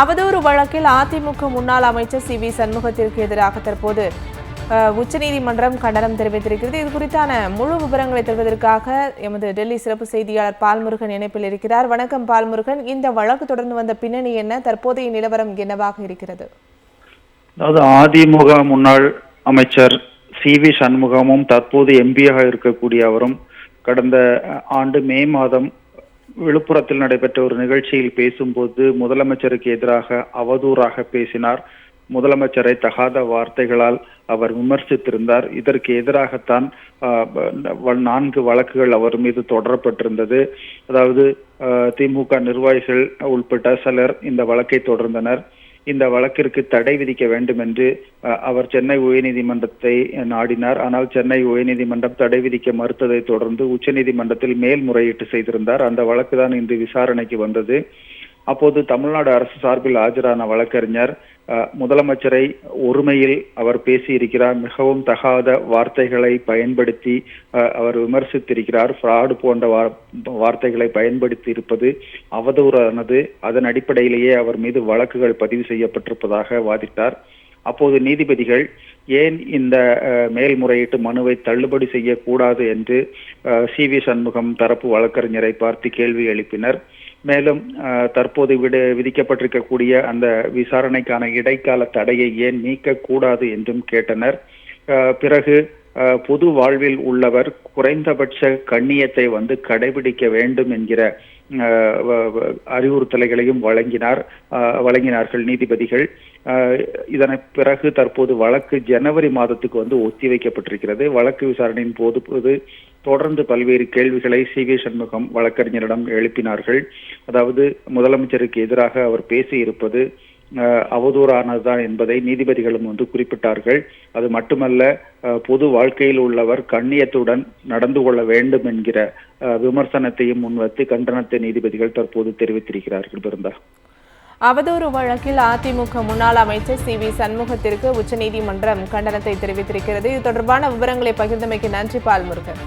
அவதூறு வழக்கில் அதிமுக முன்னாள் அமைச்சர் சி வி சண்முகத்திற்கு எதிராக தற்போது உச்சநீதிமன்றம் கண்டனம் தெரிவித்திருக்கிறது. இது குறித்தான முழு விவரங்களை தருவதற்காக எமது டெல்லி சிறப்பு செய்தியாளர் பால்முருகன் இணைப்பில் இருக்கிறார். வணக்கம் பால்முருகன். இந்த வழக்கு தொடர்ந்து வந்த பின்னணி என்ன? தற்போதைய நிலவரம் என்னவாக இருக்கிறது? அதாவது அதிமுக முன்னாள் அமைச்சர் சி வி சண்முகமும் தற்போது எம்பியாக இருக்கக்கூடிய அவரும் கடந்த ஆண்டு மே மாதம் விழுப்புரத்தில் நடைபெற்ற ஒரு நிகழ்ச்சியில் பேசும்போது முதலமைச்சருக்கு எதிராக அவதூறாக பேசினார். முதலமைச்சரை தகாத வார்த்தைகளால் அவர் விமர்சித்திருந்தார். இதற்கு எதிராகத்தான் நான்கு வழக்குகள் அவர் மீது தொடரப்பட்டிருந்தது. அதாவது திமுக நிர்வாகிகள் உள்பட்ட சிலர் இந்த வழக்கை தொடர்ந்தனர். இந்த வழக்கிற்கு தடை விதிக்க வேண்டும் என்று அஹ், அவர் சென்னை உயர்நீதிமன்றத்தை நாடினார். ஆனால் சென்னை உயர்நீதிமன்றம் தடை விதிக்க மறுத்ததை தொடர்ந்து உச்சநீதிமன்றத்தில் மேல்முறையீட்டு செய்திருந்தார். அந்த வழக்கு தான் இன்று விசாரணைக்கு வந்தது. அப்போது தமிழ்நாடு அரசு சார்பில் ஆஜரான வழக்கறிஞர் முதலமைச்சரை ஒருமையில் அவர் பேசியிருக்கிறார். மிகவும் தகாத வார்த்தைகளை பயன்படுத்தி அவர் விமர்சித்திருக்கிறார். ஃப்ராடு போன்ற வார்- வார்த்தைகளை பயன்படுத்தி இருப்பது அவதூறானது. அதன் அடிப்படையிலேயே அவர் மீது வழக்குகள் பதிவு செய்யப்பட்டிருப்பதாக வாதிட்டார். அப்போது நீதிபதிகள் ஏன் இந்த மேல்முறையீட்டு மனுவை தள்ளுபடி செய்யக்கூடாது? என்று சி. வி. சண்முகம் தரப்பு வழக்கறிஞரை பார்த்து கேள்வி எழுப்பினர். மேலும் தற்போது விட விதிக்கப்பட்டிருக்கக்கூடிய அந்த விசாரணைக்கான இடைக்கால தடையை ஏன் நீக்கக்கூடாது என்றும் கேட்டனர். பிறகு பொது வாழ்வில் உள்ளவர் குறைந்தபட்ச கண்ணியத்தை வந்து கடைபிடிக்க வேண்டும் என்கிற அறிவுறுத்தலைகளையும் வ- வழங்கினார் வழங்கினார்கள் நீதிபதிகள். அஹ், இதன் பிறகு தற்போது வழக்கு ஜனவரி மாதத்துக்கு வந்து ஒத்திவைக்கப்பட்டிருக்கிறது வழக்கு விசாரணையின் போது போது தொடர்ந்து பல்வேறு கேள்விகளை சி. வி. சண்முகம் வழக்கறிஞரிடம் எழுப்பினார்கள். அதாவது முதலமைச்சருக்கு எதிராக அவர் பேசியிருப்பது அவதூறானதுதான் என்பதை நீதிபதிகளும் வந்து குறிப்பிட்டார்கள். அது மட்டுமல்ல பொது வாழ்க்கையில் உள்ளவர் கண்ணியத்துடன் நடந்து கொள்ள வேண்டும் என்கிற அஹ், விமர்சனத்தையும் முன்வைத்து கண்டனத்தை நீதிபதிகள் தற்போது தெரிவித்திருக்கிறார்கள் பிருந்தா. அவதூறு வழக்கில் அதிமுக முன்னாள் அமைச்சர் சி வி சண்முகத்திற்கு உச்சநீதிமன்றம் கண்டனத்தை தெரிவித்திருக்கிறது. இது தொடர்பான விவரங்களை பகிர்ந்தமைக்கு நன்றி பால்முருகன்